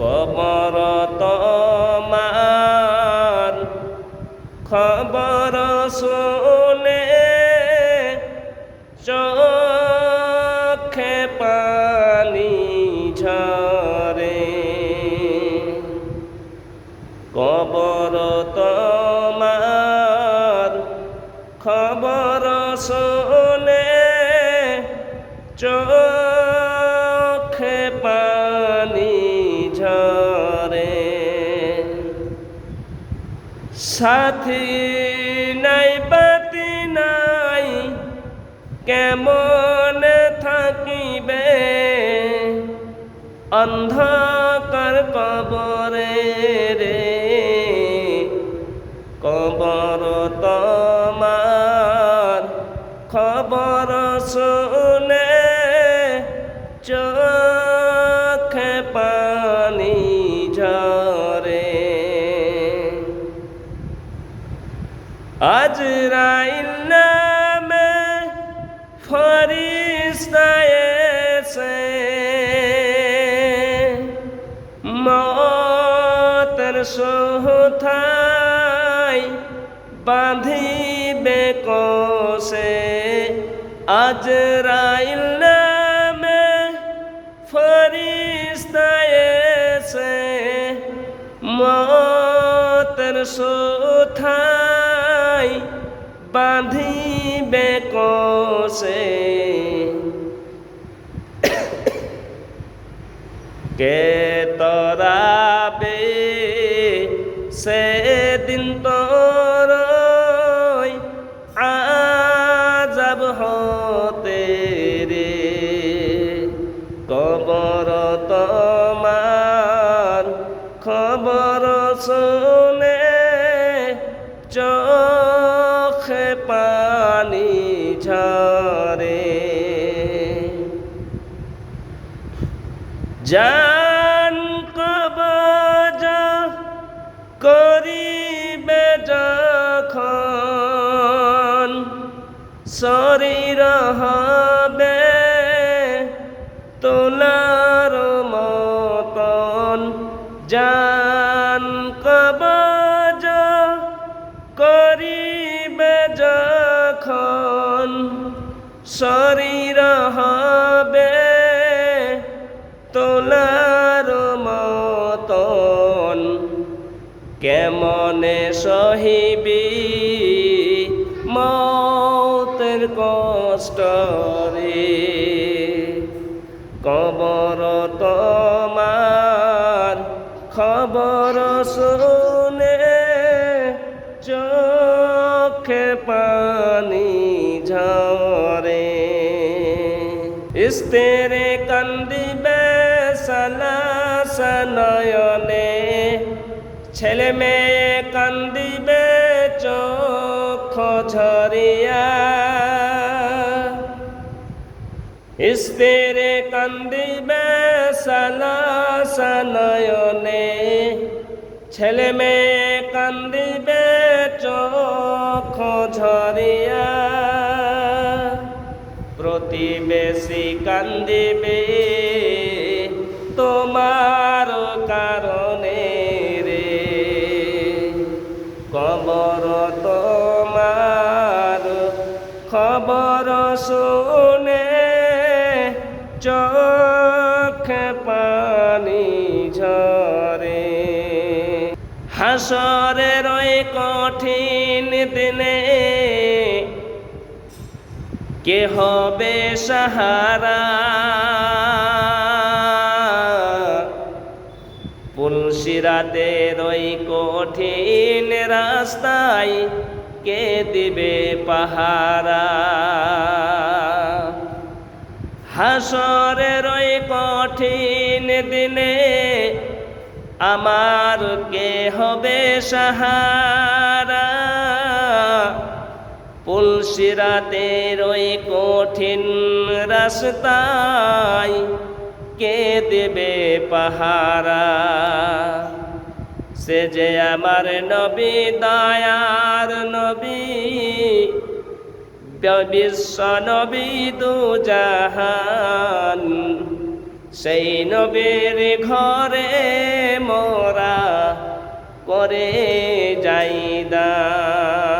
কবর তোমার খবর শুনে চোখে পানি ঝরে। কবর তোমার খবর শুনে চোখে পানি সাথী নাই পাতি নাই কেমন থাকিবে? অন্ধকার কবরে রে কবর তোমার খবর শুনে। আজরাইল নামে ফরিস্তায় এসে মতের সোহথাই বাঁধিবে কষে। আজরাইল নামে ফরিস্তায় এসে মতের সোথাই বাঁধিবে কষে। কে তরাবে সেদিন তোর আজাব হতে রে। কবর তোমার খবর শুনে চোখে জান কবজ করিবে যখন শরীর হবে তোলার মতন। জান কবজ করিবে যখন শরীর হবে তোলার মতন। কেমনে সহিবি মতের কষ্ট রে? কবর তোমার খবর শুনে চোখে পানি ঝরে। স্তেরে কান্দিবে সালাসনয়নে ছেলে মেয়ে কান্দিবে চোখ ঝরিয়া। স্তেরে কান্দিবে সালাসনয়নে ছেলে মেয়ে কান্দিবে চোখ ঝরিয়া। প্রতিবেশী কান্দিবে খবর শুনে চোখে পানি ঝরে। হাসরের ওই কঠিন দিনে কে হবে সাহারা? পুলসিরাতের ওই কঠিন রাস্তায় কে দিবে পাহারা? হাসরের ওই কঠিন দিনে আমার কে হবে সাহারা? পুলসিরাতের ওই কঠিন রাস্তায় কে দেবে পাহারা? সে যে আমার নবী, দয়ার নবী। বিশ্ব নবী দু জাহান। সেই নবীর ঘরে মোরা করে যাই দান।